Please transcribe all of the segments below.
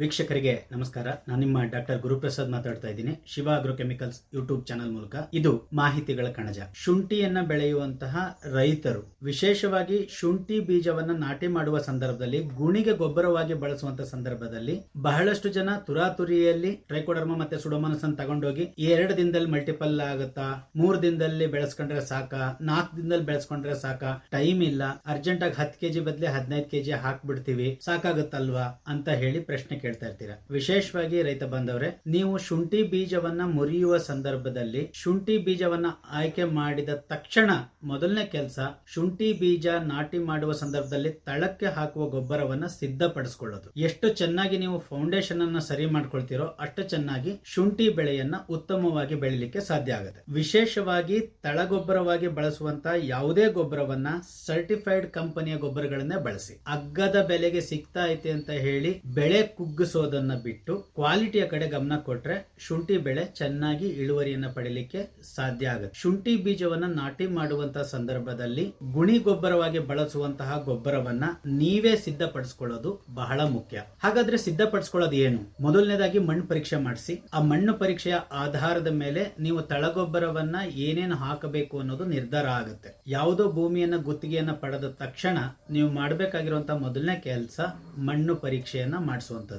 ವೀಕ್ಷಕರಿಗೆ ನಮಸ್ಕಾರ. ನಾನು ನಿಮ್ಮ ಡಾಕ್ಟರ್ ಗುರುಪ್ರಸಾದ್ ಮಾತಾಡ್ತಾ ಇದ್ದೀನಿ. Shiva agro chemicals YouTube channel ಮೂಲಕ ಇದು ಮಾಹಿತಿಗಳ ಕಣಜ. ಶುಂಠಿಯನ್ನ ಬೆಳೆಯುವಂತಹ ರೈತರು, ವಿಶೇಷವಾಗಿ ಶುಂಠಿ ಬೀಜವನ್ನ ನಾಟಿ ಮಾಡುವ ಸಂದರ್ಭದಲ್ಲಿ, ಗುಣಿಗೆ ಗೊಬ್ಬರವಾಗಿ ಬಳಸುವಂತ ಸಂದರ್ಭದಲ್ಲಿ ಬಹಳಷ್ಟು ಜನ ತುರಾತುರಿಯಲ್ಲಿ ಟ್ರೈಕೋಡರ್ಮ ಮತ್ತೆ ಸುಡೋಮನಸ್ ಅನ್ನು ತಗೊಂಡೋಗಿ ಎರಡು ದಿನದಲ್ಲಿ ಮಲ್ಟಿಪಲ್ ಆಗುತ್ತಾ, ಮೂರ್ ದಿನದಲ್ಲಿ ಬೆಳೆಸ್ಕೊಂಡ್ರೆ ಸಾಕ, ನಾಲ್ಕು ದಿನದಲ್ಲಿ ಬೆಳೆಸ್ಕೊಂಡ್ರೆ ಸಾಕ ಟೈಮ್ ಇಲ್ಲ ಅರ್ಜೆಂಟ್ ಆಗಿ ಹತ್ತು ಕೆಜಿ ಬದಲಿ ಹದಿನೈದು ಕೆಜಿ ಹಾಕ್ಬಿಡ್ತೀವಿ, ಸಾಕಾಗುತ್ತಲ್ವಾ ಅಂತ ಹೇಳಿ ಪ್ರಶ್ನೆ ಕೇಳ್ತಾ ಇರ್ತೀರಾ. ವಿಶೇಷವಾಗಿ ರೈತ ಬಂದವರೇ, ನೀವು ಶುಂಠಿ ಬೀಜವನ್ನ ಮುರಿಯುವ ಸಂದರ್ಭದಲ್ಲಿ ಶುಂಠಿ ಬೀಜವನ್ನ ಆಯ್ಕೆ ಮಾಡಿದ ತಕ್ಷಣ ಮೊದಲನೇ ಕೆಲಸ ಶುಂಠಿ ಬೀಜ ನಾಟಿ ಮಾಡುವ ಸಂದರ್ಭದಲ್ಲಿ ತಳಕ್ಕೆ ಹಾಕುವ ಗೊಬ್ಬರವನ್ನ ಸಿದ್ಧಪಡಿಸಿಕೊಳ್ಳೋದು. ಎಷ್ಟು ಚೆನ್ನಾಗಿ ನೀವು ಫೌಂಡೇಶನ್ ಅನ್ನ ಸರಿ ಮಾಡ್ಕೊಳ್ತೀರೋ ಅಷ್ಟು ಚೆನ್ನಾಗಿ ಶುಂಠಿ ಬೆಳೆಯನ್ನ ಉತ್ತಮವಾಗಿ ಬೆಳಿಲಿಕ್ಕೆ ಸಾಧ್ಯ ಆಗುತ್ತೆ. ವಿಶೇಷವಾಗಿ ತಳಗೊಬ್ಬರವಾಗಿ ಬಳಸುವಂತ ಯಾವುದೇ ಗೊಬ್ಬರವನ್ನ ಸರ್ಟಿಫೈಡ್ ಕಂಪನಿಯ ಗೊಬ್ಬರಗಳನ್ನೇ ಬಳಸಿ. ಅಗ್ಗದ ಬೆಲೆಗೆ ಸಿಗ್ತಾ ಐತೆ ಅಂತ ಹೇಳಿ ಬೆಳೆ ಕುಗ್ಗಿಸೋದನ್ನ ಬಿಟ್ಟು ಕ್ವಾಲಿಟಿಯ ಕಡೆ ಗಮನ ಕೊಟ್ರೆ ಶುಂಠಿ ಬೆಳೆ ಚೆನ್ನಾಗಿ ಇಳುವರಿಯನ್ನ ಪಡೆಯಲಿಕ್ಕೆ ಸಾಧ್ಯ ಆಗುತ್ತೆ. ಶುಂಠಿ ಬೀಜವನ್ನ ನಾಟಿ ಮಾಡುವಂತಹ ಸಂದರ್ಭದಲ್ಲಿ ಗುಣಿ ಗೊಬ್ಬರವಾಗಿ ಬಳಸುವಂತಹ ಗೊಬ್ಬರವನ್ನ ನೀವೇ ಸಿದ್ಧಪಡಿಸ್ಕೊಳ್ಳೋದು ಬಹಳ ಮುಖ್ಯ. ಹಾಗಾದ್ರೆ ಸಿದ್ಧಪಡಿಸ್ಕೊಳ್ಳೋದು ಏನು? ಮೊದಲನೇದಾಗಿ ಮಣ್ಣು ಪರೀಕ್ಷೆ ಮಾಡಿಸಿ. ಆ ಮಣ್ಣು ಪರೀಕ್ಷೆಯ ಆಧಾರದ ಮೇಲೆ ನೀವು ತಳಗೊಬ್ಬರವನ್ನ ಏನೇನು ಹಾಕಬೇಕು ಅನ್ನೋದು ನಿರ್ಧಾರ ಆಗುತ್ತೆ. ಯಾವುದೋ ಭೂಮಿಯನ್ನ ಗುತ್ತಿಗೆಯನ್ನ ಪಡೆದ ತಕ್ಷಣ ನೀವು ಮಾಡಬೇಕಾಗಿರುವಂತಹ ಮೊದಲನೇ ಕೆಲಸ ಮಣ್ಣು ಪರೀಕ್ಷೆಯನ್ನ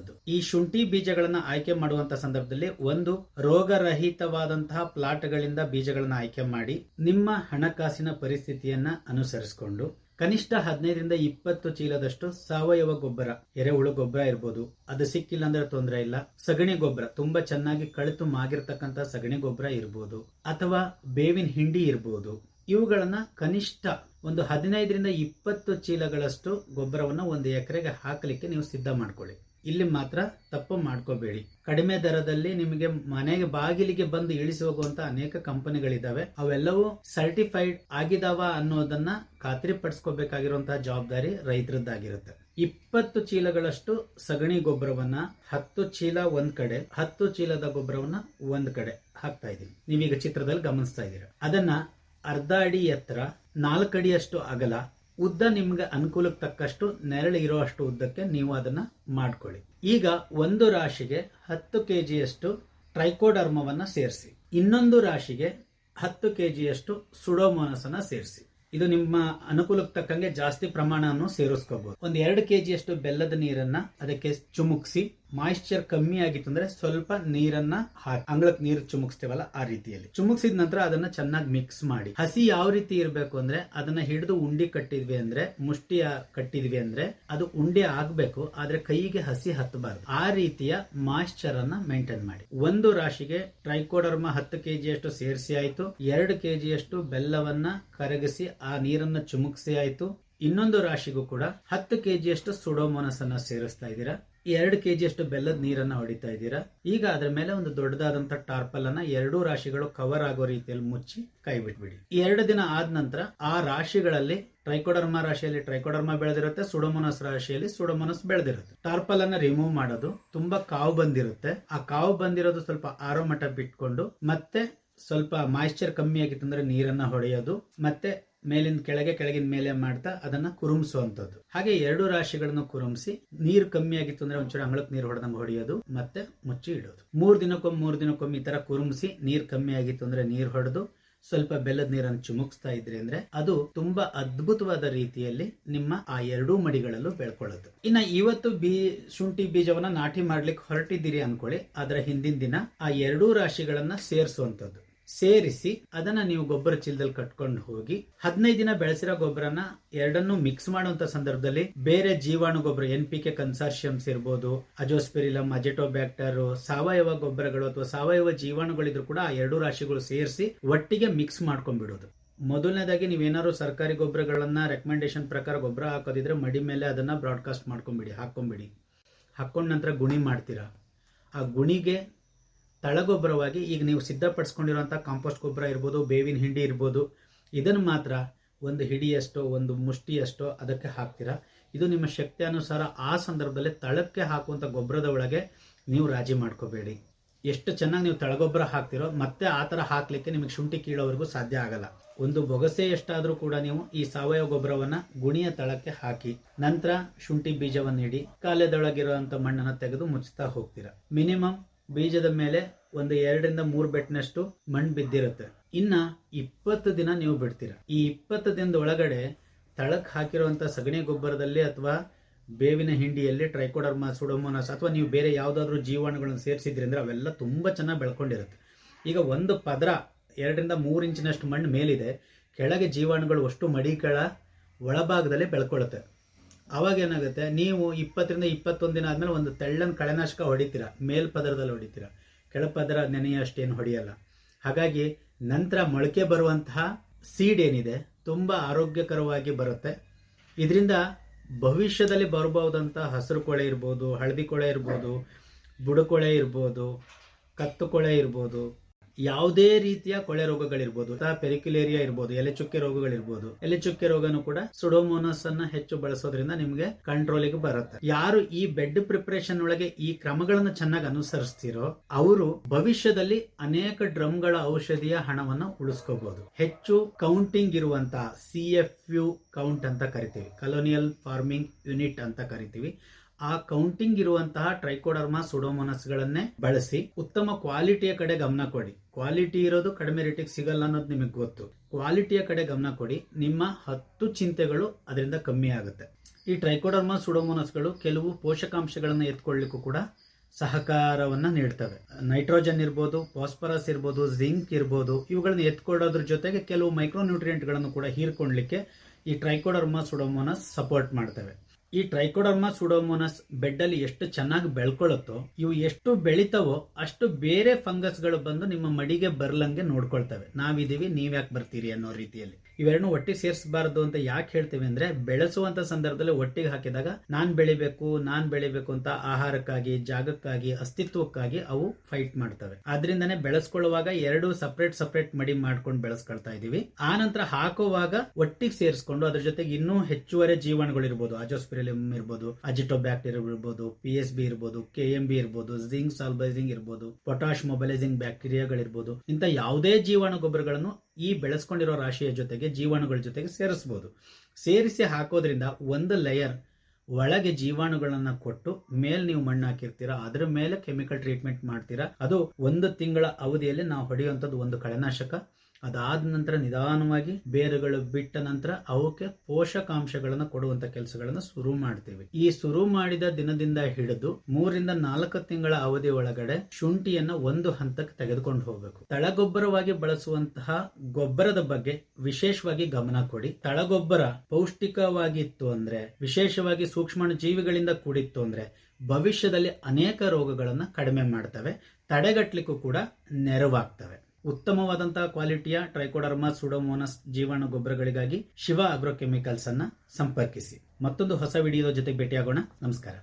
ಮಾಡಿಸುವಂತದ್ದು ಈ ಶುಂಠಿ ಬೀಜಗಳನ್ನ ಆಯ್ಕೆ ಮಾಡುವಂತಹ ಸಂದರ್ಭದಲ್ಲಿ ಒಂದು ರೋಗರಹಿತವಾದಂತಹ ಪ್ಲಾಟ್ಗಳಿಂದ ಬೀಜಗಳನ್ನ ಆಯ್ಕೆ ಮಾಡಿ ನಿಮ್ಮ ಹಣಕಾಸಿನ ಪರಿಸ್ಥಿತಿಯನ್ನ ಅನುಸರಿಸಿಕೊಂಡು ಕನಿಷ್ಠ ಹದಿನೈದರಿಂದ ಇಪ್ಪತ್ತು ಚೀಲದಷ್ಟು ಸಾವಯವ ಗೊಬ್ಬರ, ಎರೆಹುಳು ಗೊಬ್ಬರ ಇರ್ಬೋದು. ಅದು ಸಿಕ್ಕಿಲ್ಲ ಅಂದ್ರೆ ತೊಂದರೆ ಇಲ್ಲ. ಸಗಣಿ ಗೊಬ್ಬರ, ತುಂಬಾ ಚೆನ್ನಾಗಿ ಕಳೆತು ಮಾಗಿರ್ತಕ್ಕಂಥ ಸಗಣಿ ಗೊಬ್ಬರ ಇರ್ಬೋದು. ಅಥವಾ ಬೇವಿನ ಹಿಂಡಿ ಇರ್ಬೋದು. ಇವುಗಳನ್ನ ಕನಿಷ್ಠ ಒಂದು ಹದಿನೈದರಿಂದ ಇಪ್ಪತ್ತು ಚೀಲಗಳಷ್ಟು ಗೊಬ್ಬರವನ್ನು ಒಂದು ಎಕರೆಗೆ ಹಾಕಲಿಕ್ಕೆ ನೀವು ಸಿದ್ಧ ಮಾಡ್ಕೊಳ್ಳಿ. ಇಲ್ಲಿ ಮಾತ್ರ ತಪ್ಪು ಮಾಡ್ಕೋಬೇಡಿ. ಕಡಿಮೆ ದರದಲ್ಲಿ ನಿಮಗೆ ಮನೆಗೆ ಬಾಗಿಲಿಗೆ ಬಂದು ಇಳಿಸಿ ಹೋಗುವಂತ ಅನೇಕ ಕಂಪನಿಗಳಿದಾವೆ ಅವೆಲ್ಲವೂ ಸರ್ಟಿಫೈಡ್ ಆಗಿದಾವ ಅನ್ನೋದನ್ನ ಖಾತ್ರಿ ಪಡಿಸ್ಕೋಬೇಕಾಗಿರುವಂತಹ ಜವಾಬ್ದಾರಿ ರೈತರದ್ದಾಗಿರುತ್ತೆ. ಇಪ್ಪತ್ತು ಚೀಲಗಳಷ್ಟು ಸಗಣಿ ಗೊಬ್ಬರವನ್ನ, ಹತ್ತು ಚೀಲ ಒಂದ್ ಕಡೆ, ಹತ್ತು ಚೀಲದ ಗೊಬ್ಬರವನ್ನ ಒಂದ್ ಕಡೆ ಹಾಕ್ತಾ ಇದ್ದೀನಿ. ನೀವೀಗ ಚಿತ್ರದಲ್ಲಿ ಗಮನಿಸ್ತಾ ಇದ್ದೀರಾ. ಅದನ್ನ ಅರ್ಧ ಅಡಿ ಎತ್ತರ, ನಾಲ್ಕಡಿಯಷ್ಟು ಅಗಲ ಉದ್ದ ನಿಮ್ಗೆ ಅನುಕೂಲಕ್ಕೆ ತಕ್ಕಷ್ಟು ನೆರಳು ಇರುವಷ್ಟು ಉದ್ದಕ್ಕೆ ನೀವು ಅದನ್ನ ಮಾಡ್ಕೊಳ್ಳಿ. ಈಗ ಒಂದು ರಾಶಿಗೆ ಹತ್ತು ಕೆ ಜಿಯಷ್ಟು ಟ್ರೈಕೋಡರ್ಮವನ್ನ ಸೇರಿಸಿ. ಇನ್ನೊಂದು ರಾಶಿಗೆ ಹತ್ತು ಕೆ ಜಿಯಷ್ಟು ಅನ್ನ ಸೇರಿಸಿ. ಇದು ನಿಮ್ಮ ಅನುಕೂಲಕ್ಕೆ ತಕ್ಕಂಗೆ ಜಾಸ್ತಿ ಪ್ರಮಾಣವನ್ನು ಸೇರಿಸ್ಕೋಬಹುದು ಒಂದು ಎರಡು ಕೆಜಿಯಷ್ಟು ಬೆಲ್ಲದ ನೀರನ್ನ ಅದಕ್ಕೆ ಚುಮುಕ್ಸಿ ಮಾಯಿಶ್ಚರ್ ಕಮ್ಮಿ ಆಗಿತ್ತು ಅಂದ್ರೆ ಸ್ವಲ್ಪ ನೀರನ್ನ ಹಾಕಿ, ಅಂಗಳಕ್ಕೆ ನೀರು ಚುಮುಕ್ಸ್ತೇವಲ್ಲ ಆ ರೀತಿಯಲ್ಲಿ. ಚುಮುಕ್ಸಿದ ನಂತರ ಅದನ್ನ ಚೆನ್ನಾಗಿ ಮಿಕ್ಸ್ ಮಾಡಿ. ಹಸಿ ಯಾವ ರೀತಿ ಇರಬೇಕು ಅಂದ್ರೆ ಅದನ್ನ ಹಿಡಿದು ಉಂಡಿ ಕಟ್ಟಿದ್ವಿ ಅಂದ್ರೆ ಮುಷ್ಟಿ ಕಟ್ಟಿದ್ವಿ ಅಂದ್ರೆ ಅದು ಉಂಡೆ ಆಗ್ಬೇಕು, ಆದ್ರೆ ಕೈಗೆ ಹಸಿ ಹತ್ತಬಾರ್ದು ಆ ರೀತಿಯ ಮಾಯಿಶ್ಚರ್ ಅನ್ನ ಮೇಂಟೈನ್ ಮಾಡಿ. ಒಂದು ರಾಶಿಗೆ ಟ್ರೈಕೋಡರ್ಮ ಹತ್ತು ಕೆಜಿಯಷ್ಟು ಸೇರಿಸಿ ಆಯ್ತು. ಎರಡು ಕೆಜಿಯಷ್ಟು ಬೆಲ್ಲವನ್ನ ಕರಗಿಸಿ ಆ ನೀರನ್ನ ಚುಮುಕ್ಸಿ ಆಯ್ತು. ಇನ್ನೊಂದು ರಾಶಿಗೂ ಕೂಡ ಹತ್ತು ಕೆಜಿಯಷ್ಟು ಸುಡೋಮೋನಸ್ ಅನ್ನ ಸೇರಿಸ್ತಾ ಇದ್ದೀರಾ. ಎರಡು ಕೆಜಿಯಷ್ಟು ಬೆಲ್ಲದ ನೀರನ್ನ ಹೊಡಿತಾ ಇದ್ದೀರಾ. ಈಗ ಅದರ ಮೇಲೆ ಒಂದು ದೊಡ್ಡದಾದಂತ ಟಾರ್ಪಲ್ ಅನ್ನ ಎರಡೂ ರಾಶಿಗಳು ಕವರ್ ಆಗೋ ರೀತಿಯಲ್ಲಿ ಮುಚ್ಚಿ ಕೈ ಬಿಟ್ಬಿಡಿ. ಎರಡು ದಿನ ಆದ ನಂತರ ಆ ರಾಶಿಗಳಲ್ಲಿ ಟ್ರೈಕೋಡರ್ಮಾ ರಾಶಿಯಲ್ಲಿ ಟ್ರೈಕೋಡರ್ಮಾ ಬೆಳೆದಿರುತ್ತೆ, ಸುಡೋಮೋನಸ್ ರಾಶಿಯಲ್ಲಿ ಸುಡೋಮೋನಸ್ ಬೆಳೆದಿರುತ್ತೆ. ಟಾರ್ಪಲ್ ಅನ್ನ ರಿಮೂವ್ ಮಾಡೋದು ತುಂಬಾ ಕಾವು ಬಂದಿರುತ್ತೆ. ಆ ಕಾವು ಬಂದಿರೋದು ಸ್ವಲ್ಪ ಆರೋ ಬಿಟ್ಕೊಂಡು ಮತ್ತೆ ಸ್ವಲ್ಪ ಮಾಯಿಶ್ಚರ್ ಕಮ್ಮಿ ಆಗಿತ್ತು ಅಂದ್ರೆ ನೀರನ್ನ ಹೊಡೆಯೋದು, ಮತ್ತೆ ಮೇಲಿಂದ ಕೆಳಗೆ, ಕೆಳಗಿನ ಮೇಲೆ ಮಾಡ್ತಾ ಅದನ್ನ ಕುರುಮಿಸುವಂತದ್ದು ಹಾಗೆ ಎರಡು ರಾಶಿಗಳನ್ನು ಕುರುಮಿಸಿ, ನೀರು ಕಮ್ಮಿ ಆಗಿತ್ತು ಅಂದ್ರೆ ಒಂಚೂರು ಅಂಗಳಕ್ಕೆ ನೀರು ಹೊಡೆದಂಗೆ ಹೊಡೆಯೋದು, ಮತ್ತೆ ಮುಚ್ಚಿ ಇಡೋದು. ಮೂರು ದಿನಕ್ಕೊಮ್ಮೆ ಮೂರು ದಿನಕ್ಕೊಮ್ಮೆ ಈ ತರ ಕುರುಮಿಸಿ, ನೀರು ಕಮ್ಮಿ ಆಗಿತ್ತು ಅಂದ್ರೆ ನೀರು ಹೊಡೆದು ಸ್ವಲ್ಪ ಬೆಲ್ಲದ ನೀರನ್ನು ಚುಮುಕ್ಸ್ತಾ ಇದ್ರಿ ಅಂದ್ರೆ ಅದು ತುಂಬಾ ಅದ್ಭುತವಾದ ರೀತಿಯಲ್ಲಿ ನಿಮ್ಮ ಆ ಎರಡೂ ಮಡಿಗಳಲ್ಲೂ ಬೆಳ್ಕೊಳ್ಳುತ್ತೆ. ಇನ್ನ ಇವತ್ತು ಬೀ, ಶುಂಠಿ ಬೀಜವನ್ನ ನಾಟಿ ಮಾಡ್ಲಿಕ್ಕೆ ಹೊರಟಿದ್ದೀರಿ ಅನ್ಕೊಳ್ಳಿ. ಅದರ ಹಿಂದಿನ ದಿನ ಆ ಎರಡೂ ರಾಶಿಗಳನ್ನ ಸೇರಿಸುವಂತದ್ದು ಸೇರಿಸಿ ಅದನ್ನ ನೀವು ಗೊಬ್ಬರ ಚೀಲದಲ್ಲಿ ಕಟ್ಕೊಂಡು ಹೋಗಿ ಹದಿನೈದು ದಿನ ಬೆಳೆಸಿರೋ ಗೊಬ್ಬರನ ಎರಡನ್ನು ಮಿಕ್ಸ್ ಮಾಡುವಂತ ಸಂದರ್ಭದಲ್ಲಿ ಬೇರೆ ಜೀವಾಣು ಗೊಬ್ಬರ ಎನ್ ಪಿ ಕೆ ಕನ್ಸಾರ್ಷಿಯಮ್ಸ್ ಇರ್ಬೋದು ಅಜೋಸ್ಪೆರಿಲಮ್ ಅಜೆಟೋಬ್ಯಾಕ್ಟರ್ ಸಾವಯವ ಗೊಬ್ಬರಗಳು ಅಥವಾ ಸಾವಯವ ಜೀವಾಣುಗಳಿದ್ರು ಕೂಡ ಆ ಎರಡು ರಾಶಿಗಳು ಸೇರಿಸಿ ಒಟ್ಟಿಗೆ ಮಿಕ್ಸ್ ಮಾಡ್ಕೊಂಡ್ಬಿಡೋದು. ಮೊದಲನೇದಾಗಿ ನೀವೇನಾದ್ರು ಸರ್ಕಾರಿ ಗೊಬ್ಬರಗಳನ್ನ ರೆಕಮೆಂಡೇಶನ್ ಪ್ರಕಾರ ಗೊಬ್ಬರ ಹಾಕೋದಿದ್ರೆ ಮಡಿ ಮೇಲೆ ಅದನ್ನ ಬ್ರಾಡ್ಕಾಸ್ಟ್ ಮಾಡ್ಕೊಂಬಿಡಿ ಹಾಕೊಂಬಿಡಿ ಹಾಕೊಂಡ ನಂತರ ಗುಣಿ ಮಾಡ್ತೀರಾ? ಆ ಗುಣಿಗೆ ತಳಗೊಬ್ಬರವಾಗಿ ಈಗ ನೀವು ಸಿದ್ಧಪಡಿಸ್ಕೊಂಡಿರುವಂಥ ಕಾಂಪೋಸ್ಟ್ ಗೊಬ್ಬರ ಇರ್ಬೋದು, ಬೇವಿನ ಹಿಂಡಿ ಇರ್ಬೋದು, ಇದನ್ನು ಮಾತ್ರ ಒಂದು ಹಿಡಿಯಷ್ಟೋ, ಒಂದು ಮುಷ್ಟಿಯಷ್ಟೋ ಅದಕ್ಕೆ ಹಾಕ್ತೀರಾ? ಇದು ನಿಮ್ಮ ಶಕ್ತಿ ಅನುಸಾರ ಆ ಸಂದರ್ಭದಲ್ಲಿ ತಳಕ್ಕೆ ಹಾಕುವಂಥ ಗೊಬ್ಬರದ ಒಳಗೆ ನೀವು ರಾಜಿ ಮಾಡ್ಕೋಬೇಡಿ. ಎಷ್ಟು ಚೆನ್ನಾಗಿ ನೀವು ತಳಗೊಬ್ಬರ ಹಾಕ್ತಿರೋ, ಮತ್ತೆ ಆ ಥರ ಹಾಕಲಿಕ್ಕೆ ನಿಮಗೆ ಶುಂಠಿ ಕೀಳೋವರೆಗೂ ಸಾಧ್ಯ ಆಗಲ್ಲ. ಒಂದು ಬೊಗಸೆ ಎಷ್ಟಾದರೂ ಕೂಡ ನೀವು ಈ ಸಾವಯವ ಗೊಬ್ಬರವನ್ನು ಗುಣಿಯ ತಳಕ್ಕೆ ಹಾಕಿ, ನಂತರ ಶುಂಠಿ ಬೀಜವನ್ನು ಇಡಿ ಕಾಲದೊಳಗಿರುವಂಥ ಮಣ್ಣನ್ನು ತೆಗೆದು ಮುಚ್ಚುತ್ತಾ ಹೋಗ್ತೀರಾ. ಮಿನಿಮಮ್ ಬೀಜದ ಮೇಲೆ ಒಂದು ಎರಡರಿಂದ ಮೂರು ಬೆಟ್ಟಿನಷ್ಟು ಮಣ್ಣು ಬಿದ್ದಿರುತ್ತೆ. ಇನ್ನ ಇಪ್ಪತ್ತು ದಿನ ನೀವು ಬಿಡ್ತೀರ. ಈ ಇಪ್ಪತ್ತು ದಿನದ ಒಳಗಡೆ ತಳಕ್ ಹಾಕಿರುವಂತ ಸಗಣಿ ಗೊಬ್ಬರದಲ್ಲಿ ಅಥವಾ ಬೇವಿನ ಹಿಂಡಿಯಲ್ಲಿ ಟ್ರೈಕೋಡರ್ಮಾ, ಸುಡೋಮೋನಸ್ ಅಥವಾ ನೀವು ಬೇರೆ ಯಾವ್ದಾದ್ರು ಜೀವಾಣುಗಳನ್ನು ಸೇರಿಸಿದ್ರಿ ಅವೆಲ್ಲ ತುಂಬಾ ಚೆನ್ನಾಗಿ ಬೆಳ್ಕೊಂಡಿರುತ್ತೆ. ಈಗ ಒಂದು ಪದರ ಎರಡರಿಂದ ಮೂರು ಇಂಚಿನಷ್ಟು ಮಣ್ಣು ಮೇಲಿದೆ. ಕೆಳಗೆ ಜೀವಾಣುಗಳು ಅಷ್ಟು ಮಡಿಕಳ ಒಳಭಾಗದಲ್ಲಿ ಬೆಳ್ಕೊಳ್ಳುತ್ತೆ. ಅವಾಗ ಏನಾಗುತ್ತೆ? ನೀವು ಇಪ್ಪತ್ತರಿಂದ ಇಪ್ಪತ್ತೊಂದು ದಿನ ಆದ್ಮೇಲೆ ಒಂದು ತೆಳ್ಳನ ಕಳೆನಾಶಕ ಹೊಡಿತೀರ. ಮೇಲ್ಪದರದಲ್ಲಿ ಹೊಡಿತೀರಾ. ಕೆಳಪದರ ನೆನೆಯಷ್ಟೇನು ಹೊಡೆಯಲ್ಲ. ಹಾಗಾಗಿ ನಂತರ ಮೊಳಕೆ ಬರುವಂತಹ ಸೀಡ್ ಏನಿದೆ, ತುಂಬ ಆರೋಗ್ಯಕರವಾಗಿ ಬರುತ್ತೆ. ಇದರಿಂದ ಭವಿಷ್ಯದಲ್ಲಿ ಬರಬಹುದಂಥ ಹಸಿರು ಕೊಳೆ ಇರ್ಬೋದು, ಹಳದಿ ಕೊಳೆ ಇರ್ಬೋದು, ಬುಡಕೊಳೆ ಇರ್ಬೋದು, ಕತ್ತು ಕೊಳೆ ಇರ್ಬೋದು ಯಾವುದೇ ರೀತಿಯ ಕೊಳೆ ರೋಗಗಳಿರ್ಬೋದು, ಅಥವಾ ಪೆರಿಕ್ಯುಲೇರಿಯಾ ಇರ್ಬೋದು ಎಲೆ ಚುಕ್ಕೆ ರೋಗಗಳಿರ್ಬೋದು ಎಲೆ ಚುಕ್ಕೆ ರೋಗನು ಕೂಡ ಸುಡೋಮೋನಸ್ ಅನ್ನ ಹೆಚ್ಚು ಬಳಸೋದ್ರಿಂದ ನಿಮಗೆ ಕಂಟ್ರೋಲಿಗೆ ಬರುತ್ತೆ. ಯಾರು ಈ ಬೆಡ್ ಪ್ರಿಪರೇಷನ್ ಒಳಗೆ ಈ ಕ್ರಮಗಳನ್ನು ಚೆನ್ನಾಗಿ ಅನುಸರಿಸ್ತಿರೋ, ಅವರು ಭವಿಷ್ಯದಲ್ಲಿ ಅನೇಕ ಡ್ರಮ್ಗಳ ಔಷಧಿಯ ಹಣವನ್ನು ಉಳಿಸ್ಕೋಬಹುದು ಹೆಚ್ಚು ಕೌಂಟಿಂಗ್ ಇರುವಂತಹ ಸಿ ಎಫ್ ಯು ಕೌಂಟ್ ಅಂತ ಕರಿತೀವಿ. ಕಲೋನಿಯಲ್ ಫಾರ್ಮಿಂಗ್ ಯೂನಿಟ್ ಅಂತ ಕರಿತೀವಿ. ಆ ಕೌಂಟಿಂಗ್ ಇರುವಂತಹ ಟ್ರೈಕೋಡರ್ಮಾ ಸುಡೋಮೋನಸ್ಗಳನ್ನೇ ಬಳಸಿ ಉತ್ತಮ ಕ್ವಾಲಿಟಿಯ ಕಡೆ ಗಮನ ಕೊಡಿ. ಕ್ವಾಲಿಟಿ ಇರೋದು ಕಡಿಮೆ ರೇಟಿಗೆ ಸಿಗಲ್ಲ ಅನ್ನೋದು ನಿಮಗೆ ಗೊತ್ತು. ಕ್ವಾಲಿಟಿಯ ಕಡೆ ಗಮನ ಕೊಡಿ. ನಿಮ್ಮ ಹತ್ತು ಚಿಂತೆಗಳು ಅದರಿಂದ ಕಮ್ಮಿ ಆಗುತ್ತೆ. ಈ ಟ್ರೈಕೋಡರ್ಮಾ ಸುಡೋಮೋನಸ್ಗಳು ಕೆಲವು ಪೋಷಕಾಂಶಗಳನ್ನು ಎತ್ಕೊಳ್ಳಿಕ್ಕೂ ಕೂಡ ಸಹಕಾರವನ್ನ ನೀಡ್ತವೆ. ನೈಟ್ರೋಜನ್ ಇರ್ಬೋದು ಫಾಸ್ಫರಸ್ ಇರ್ಬೋದು ಜಿಂಕ್ ಇರ್ಬೋದು ಇವುಗಳನ್ನ ಎತ್ಕೊಳ್ಳೋದ್ರ ಜೊತೆಗೆ ಕೆಲವು ಮೈಕ್ರೋ ನ್ಯೂಟ್ರಿಯೆಂಟ್ಗಳನ್ನು ಕೂಡ ಹೀರ್ಕೊಳ್ಳಿಕ್ಕೆ ಈ ಟ್ರೈಕೋಡರ್ಮಾ ಸುಡೋಮೋನಸ್ ಸಪೋರ್ಟ್ ಮಾಡ್ತವೆ. ಈ ಟ್ರೈಕೋಡರ್ಮಾ ಸುಡೋಮೋನಸ್ ಬೆಡ್ಡಲ್ಲಿ ಎಷ್ಟು ಚೆನ್ನಾಗಿ ಬೆಳ್ಕೊಳ್ಳುತ್ತೋ, ಇವು ಎಷ್ಟು ಬೆಳಿತವೋ ಅಷ್ಟು ಬೇರೆ ಫಂಗಸ್ಗಳು ಬಂದು ನಿಮ್ಮ ಮಡಿಗೆ ಬರ್ಲಂಗೆ ನೋಡ್ಕೊಳ್ತವೆ. ನಾವಿದ್ದೀವಿ, ನೀವ್ಯಾಕೆ ಬರ್ತೀರಿ ಅನ್ನೋ ರೀತಿಯಲ್ಲಿ. ಇವೆರಡನ್ನೂ ಒಟ್ಟಿಗೆ ಸೇರಿಸಬಾರದು ಅಂತ ಯಾಕೆ ಹೇಳ್ತೀವಿ ಅಂದ್ರೆ ಬೆಳೆಸುವಂತ ಸಂದರ್ಭದಲ್ಲಿ ಒಟ್ಟಿಗೆ ಹಾಕಿದಾಗ ನಾನ್ ಬೆಳಿಬೇಕು ನಾನ್ ಬೆಳಿಬೇಕು ಅಂತ ಆಹಾರಕ್ಕಾಗಿ, ಜಾಗಕ್ಕಾಗಿ, ಅಸ್ತಿತ್ವಕ್ಕಾಗಿ ಅವು ಫೈಟ್ ಮಾಡ್ತವೆ. ಅದರಿಂದಾನೆ ಬೆಳೆಸ್ಕೊಳ್ಳುವಾಗ ಎರಡು ಸಪರೇಟ್ ಸಪರೇಟ್ ಮಡಿ ಮಾಡ್ಕೊಂಡು ಬೆಳೆಸ್ಕೊಳ್ತಾ ಇದೀವಿ ಆ ನಂತರ ಹಾಕುವಾಗ ಒಟ್ಟಿಗೆ ಸೇರಿಸ್ಕೊಂಡು ಅದ್ರ ಜೊತೆಗೆ ಇನ್ನೂ ಹೆಚ್ಚುವರಿ ಜೀವನಗಳು ಇರ್ಬೋದು. ಅಜೋಸ್ಪಿರಲಿಮ್ ಇರ್ಬೋದು ಅಜಿಟೋಬ್ಯಾಕ್ಟೀರಿಯಾ ಇರ್ಬೋದು ಪಿ ಎಸ್ ಬಿ ಇರ್ಬೋದು ಕೆ ಎಂ ಬಿ ಇರ್ಬೋದು ಜಿಂಕ್ ಸಾಲ್ಬೈಸಿಂಗ್ ಇರ್ಬೋದು ಪೊಟಾಶ್ ಮೊಬೈಲೈಸಿಂಗ್ ಬ್ಯಾಕ್ಟೀರಿಯಾಗಳಿರ್ಬೋದು ಇಂಥ ಯಾವುದೇ ಜೀವಾಣು ಗೊಬ್ಬರಗಳನ್ನು ಈ ಬೆಳೆಸ್ಕೊಂಡಿರೋ ರಾಶಿಯ ಜೊತೆಗೆ ಜೀವಾಣುಗಳ ಜೊತೆಗೆ ಸೇರಿಸ್ಬೋದು. ಸೇರಿಸಿ ಹಾಕೋದ್ರಿಂದ ಒಂದು ಲೇಯರ್ ಒಳಗೆ ಜೀವಾಣುಗಳನ್ನ ಕೊಟ್ಟು ಮೇಲ್ ನೀವು ಮಣ್ಣು ಹಾಕಿರ್ತೀರಾ, ಅದ್ರ ಮೇಲೆ ಕೆಮಿಕಲ್ ಟ್ರೀಟ್ಮೆಂಟ್ ಮಾಡ್ತೀರಾ, ಅದು ಒಂದು ತಿಂಗಳ ಅವಧಿಯಲ್ಲಿ ನಾವು ಹೊಡೆಯುವಂಥದ್ದು ಒಂದು ಕಳೆನಾಶಕ. ಅದಾದ ನಂತರ ನಿಧಾನವಾಗಿ ಬೇರುಗಳು ಬಿಟ್ಟ ನಂತರ ಅವಕ್ಕೆ ಪೋಷಕಾಂಶಗಳನ್ನು ಕೊಡುವಂತ ಕೆಲಸಗಳನ್ನು ಶುರು ಮಾಡ್ತೇವೆ. ಈ ಶುರು ಮಾಡಿದ ದಿನದಿಂದ ಹಿಡಿದು ಮೂರಿಂದ ನಾಲ್ಕು ತಿಂಗಳ ಅವಧಿ ಒಳಗಡೆ ಶುಂಠಿಯನ್ನ ಒಂದು ಹಂತಕ್ಕೆ ತೆಗೆದುಕೊಂಡು ಹೋಗಬೇಕು. ತಳಗೊಬ್ಬರವಾಗಿ ಬಳಸುವಂತಹ ಗೊಬ್ಬರದ ಬಗ್ಗೆ ವಿಶೇಷವಾಗಿ ಗಮನ ಕೊಡಿ. ತಳಗೊಬ್ಬರ ಪೌಷ್ಟಿಕವಾಗಿತ್ತು ಅಂದ್ರೆ, ವಿಶೇಷವಾಗಿ ಸೂಕ್ಷ್ಮ ಜೀವಿಗಳಿಂದ ಕೂಡಿತ್ತು ಅಂದ್ರೆ, ಭವಿಷ್ಯದಲ್ಲಿ ಅನೇಕ ರೋಗಗಳನ್ನು ಕಡಿಮೆ ಮಾಡ್ತವೆ, ತಡೆಗಟ್ಟಲಿಕ್ಕೂ ಕೂಡ ನೆರವಾಗ್ತವೆ. ಉತ್ತಮವಾದಂತಹ ಕ್ವಾಲಿಟಿಯ ಟ್ರೈಕೋಡರ್ಮಾ ಸುಡೋಮೋನಸ್ ಜೀವಾಣು ಗೊಬ್ಬರಗಳಿಗಾಗಿ ಶಿವ ಅಗ್ರೋಕೆಮಿಕಲ್ಸ್ ಅನ್ನ ಸಂಪರ್ಕಿಸಿ. ಮತ್ತೊಂದು ಹೊಸ ವಿಡಿಯೋದ ಜೊತೆಗೆ ಭೇಟಿಯಾಗೋಣ. ನಮಸ್ಕಾರ.